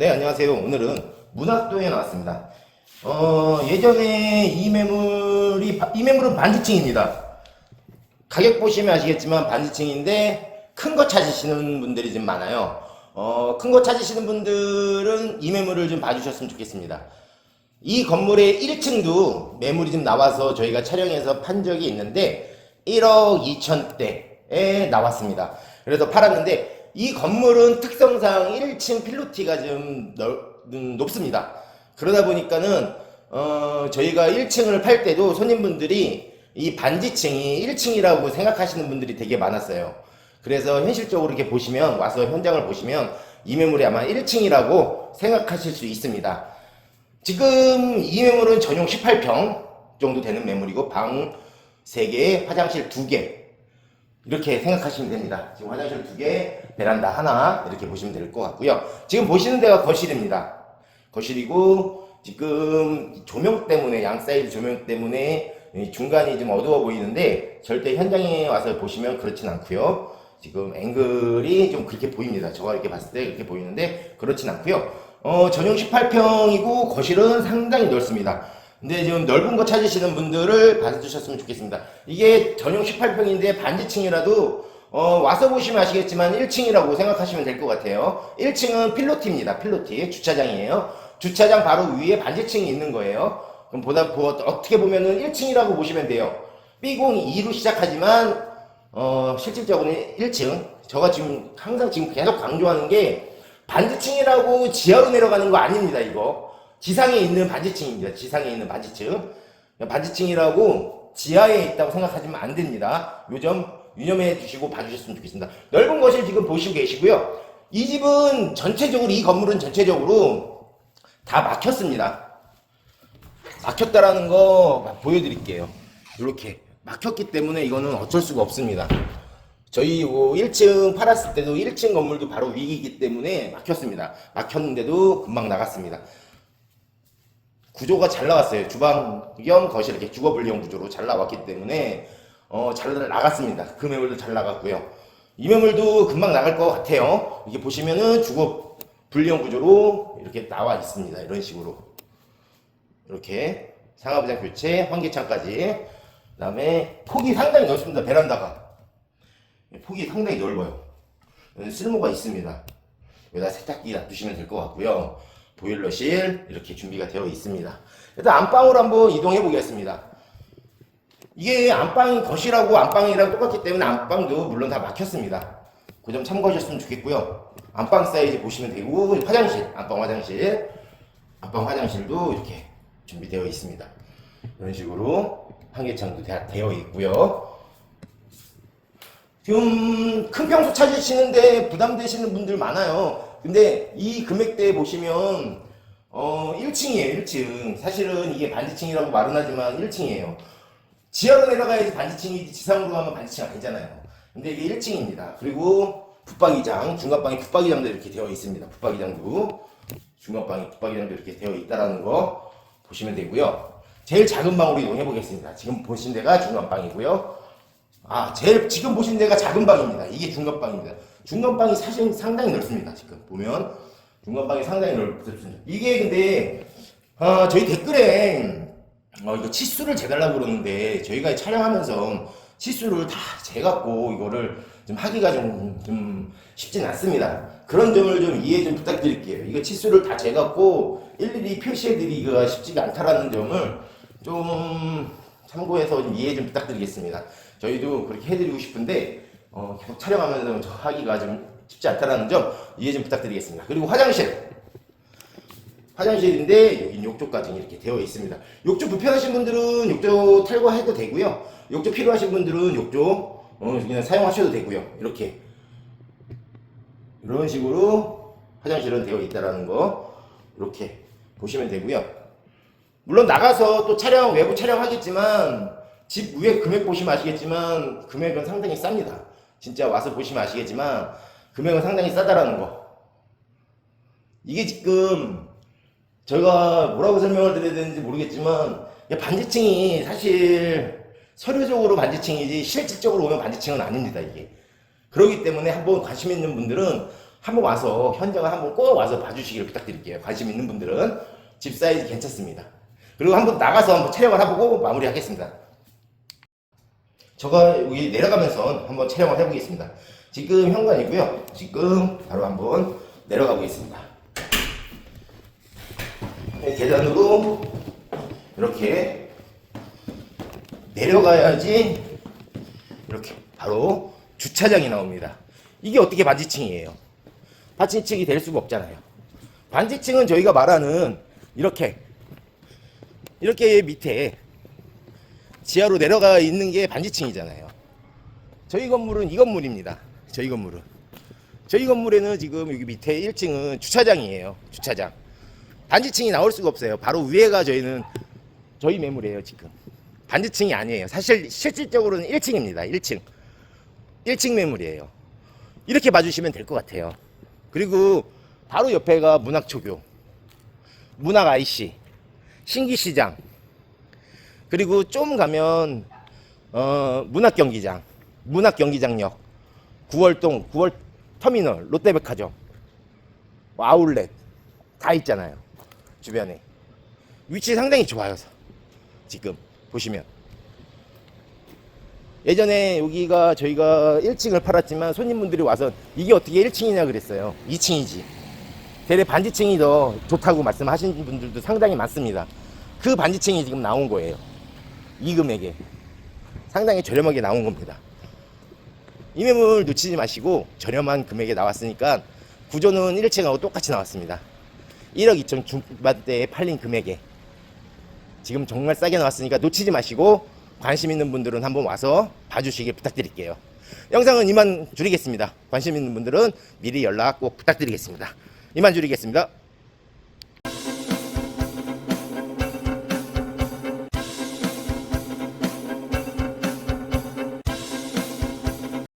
네, 안녕하세요. 오늘은 문학도에 나왔습니다. 어, 예전에 이 매물이, 바- 이 매물은 반지층입니다. 가격 보시면 아시겠지만 반지층인데 큰 거 찾으시는 분들이 좀 많아요. 어, 큰 거 찾으시는 분들은 이 매물을 좀 봐주셨으면 좋겠습니다. 이 건물의 1층도 매물이 좀 나와서 저희가 촬영해서 판 적이 있는데 1억 2천대에 나왔습니다. 그래서 팔았는데 이 건물은 특성상 1층 필로티가 좀 넓- 음, 높습니다. 그러다 보니까는 어, 저희가 1층을 팔 때도 손님분들이 이 반지층이 1층이라고 생각하시는 분들이 되게 많았어요. 그래서 현실적으로 이렇게 보시면 와서 현장을 보시면 이 매물이 아마 1층이라고 생각하실 수 있습니다. 지금 이 매물은 전용 18평 정도 되는 매물이고 방 3개, 화장실 2개 이렇게 생각하시면 됩니다. 지금 화장실 2개, 베란다 하나 이렇게 보시면 될 것 같고요. 지금 보시는 데가 거실입니다. 거실이고 지금 조명 때문에 양 사이드 조명 때문에 이 중간이 좀 어두워 보이는데 절대 현장에 와서 보시면 그렇진 않고요. 지금 앵글이 좀 그렇게 보입니다. 저가 이렇게 봤을 때 그렇게 보이는데 그렇진 않고요. 어, 전용 18평이고 거실은 상당히 넓습니다. 근데 지금 넓은 거 찾으시는 분들을 봐주셨으면 좋겠습니다. 이게 전용 18평인데 반지층이라도 어, 와서 보시면 아시겠지만 1층이라고 생각하시면 될 것 같아요. 1층은 필로티입니다. 필로티. 주차장이에요. 주차장 바로 위에 반지층이 있는 거예요. 그럼 보다, 보, 어떻게 보면은 1층이라고 보시면 돼요. B공이 2로 시작하지만, 어, 실질적으로는 1층. 저가 지금 항상 지금 계속 강조하는 게 반지층이라고 지하로 내려가는 거 아닙니다, 이거. 지상에 있는 반지층입니다. 지상에 있는 반지층. 반지층이라고 지하에 있다고 생각하시면 안 됩니다. 요점 유념해 주시고 봐주셨으면 좋겠습니다. 넓은 거실 지금 보시고 계시고요. 이 집은 전체적으로, 이 건물은 전체적으로 다 막혔습니다. 막혔다라는 거 보여드릴게요. 이렇게 막혔기 때문에 이거는 어쩔 수가 없습니다. 저희 뭐 1층 팔았을 때도 1층 건물도 바로 위기이기 때문에 막혔습니다. 막혔는데도 금방 나갔습니다. 구조가 잘 나왔어요. 주방 겸 거실 이렇게 주거 분리형 구조로 잘 나왔기 때문에 어, 잘 나갔습니다. 그 매물도 잘 나갔고요. 이 매물도 금방 나갈 것 같아요. 이게 보시면은 주거 분리형 구조로 이렇게 나와 있습니다. 이런 식으로 이렇게 상하부장 교체, 환기창까지 그다음에 폭이 상당히 넓습니다. 베란다가 폭이 상당히 넓어요. 쓸모가 있습니다. 여기다 세탁기 놔두시면 될 것 같고요. 보일러실 이렇게 준비가 되어 있습니다. 일단 안방으로 한번 이동해 보겠습니다. 이게 안방이 거실하고 안방이랑 똑같기 때문에 안방도 물론 다 막혔습니다. 그 점 참고하셨으면 좋겠고요. 안방 사이즈 보시면 되고 화장실, 안방 화장실, 안방 화장실도 이렇게 준비되어 있습니다. 이런 식으로 다 되어 있고요. 지금 큰 평수 찾으시는데 부담되시는 분들 많아요. 근데 이 금액대에 보시면 어 1층이에요, 1층. 사실은 이게 반지층이라고 말은 하지만 1층이에요. 지하로 내려가야지 반지층이지 지상으로 가면 반지층 아니잖아요. 근데 이게 1층입니다. 그리고 붙박이장, 중간방에 붙박이장도 이렇게 되어 있습니다. 붙박이장도 중간방에 붙박이장도 이렇게 되어 있다라는 거 보시면 되고요. 제일 작은 방으로 이동해 보겠습니다. 지금 보신 데가 중간방이고요. 아, 제일 지금 보신 데가 작은 방입니다. 이게 중간방입니다. 중간방이 사실 상당히 넓습니다. 지금 보면 중간방이 상당히 넓습니다. 이게 근데 아, 저희 댓글에 어, 이거 치수를 재달라고 그러는데 저희가 촬영하면서 치수를 다 재갖고 이거를 좀 하기가 좀, 좀 쉽진 않습니다. 그런 점을 좀 이해 좀 부탁드릴게요. 이거 치수를 다 재갖고 일일이 표시해드리기가 쉽지가 않다라는 점을 좀 참고해서 좀 이해 좀 부탁드리겠습니다. 저희도 그렇게 해드리고 싶은데 어, 계속 촬영하면서 저 하기가 좀 쉽지 않다는 점 이해 좀 부탁드리겠습니다. 그리고 화장실. 화장실인데 여기 욕조까지 이렇게 되어 있습니다. 욕조 불편하신 분들은 욕조 탈거해도 되고요. 욕조 필요하신 분들은 욕조 어, 그냥 사용하셔도 되고요. 이렇게 이런 식으로 화장실은 되어 있다라는 거 이렇게 보시면 되고요. 물론 나가서 또 촬영 외부 촬영하겠지만 집 위에 금액 보시면 아시겠지만 금액은 상당히 쌉니다. 진짜 와서 보시면 아시겠지만 금액은 상당히 싸다라는 거. 이게 지금 저희가 뭐라고 설명을 드려야 되는지 모르겠지만 이 반지층이 사실 서류적으로 반지층이지 실질적으로 오면 반지층은 아닙니다 이게 그렇기 때문에 한번 관심 있는 분들은 한번 와서 현장을 한번 꼭 와서 봐주시기를 부탁드릴게요. 관심 있는 분들은 집 사이즈 괜찮습니다. 그리고 한번 나가서 한번 촬영을 해보고 마무리하겠습니다. 제가 여기 내려가면서 한번 촬영을 해보겠습니다. 지금 현관이고요. 지금 바로 한번 내려가 보겠습니다. 네, 계단으로 이렇게 내려가야지 이렇게 바로 주차장이 나옵니다. 이게 어떻게 반지층이에요? 반지층이 될 수가 없잖아요. 반지층은 저희가 말하는 이렇게 이렇게 밑에 지하로 내려가 있는 게 반지층이잖아요. 저희 건물은 이 건물입니다. 저희 건물은. 저희 건물에는 지금 여기 밑에 1층은 주차장이에요. 주차장. 반지층이 나올 수가 없어요. 바로 위에가 저희는 저희 매물이에요, 지금. 반지층이 아니에요. 사실 실질적으로는 1층입니다. 1층. 1층 매물이에요. 이렇게 봐주시면 될 것 같아요. 그리고 바로 옆에가 문학초교, 문학 IC, 신기시장, 그리고 좀 가면 어, 문학경기장, 문학경기장역, 9월동, 9월 터미널, 롯데백화점, 뭐 아울렛 다 있잖아요. 주변에 위치 상당히 좋아요. 지금 보시면 예전에 여기가 저희가 1층을 팔았지만 손님분들이 와서 이게 어떻게 1층이냐 그랬어요. 2층이지. 대래 반지층이 더 좋다고 말씀하신 분들도 상당히 많습니다. 그 반지층이 지금 나온 거예요. 이 금액에 상당히 저렴하게 나온 겁니다. 이 매물 놓치지 마시고 저렴한 금액에 나왔으니까 구조는 1층하고 똑같이 나왔습니다. 1억 2천 중반대에 팔린 금액에 지금 정말 싸게 나왔으니까 놓치지 마시고 관심 있는 분들은 한번 와서 봐주시길 부탁드릴게요. 영상은 이만 줄이겠습니다. 관심 있는 분들은 미리 연락 꼭 부탁드리겠습니다. 이만 줄이겠습니다.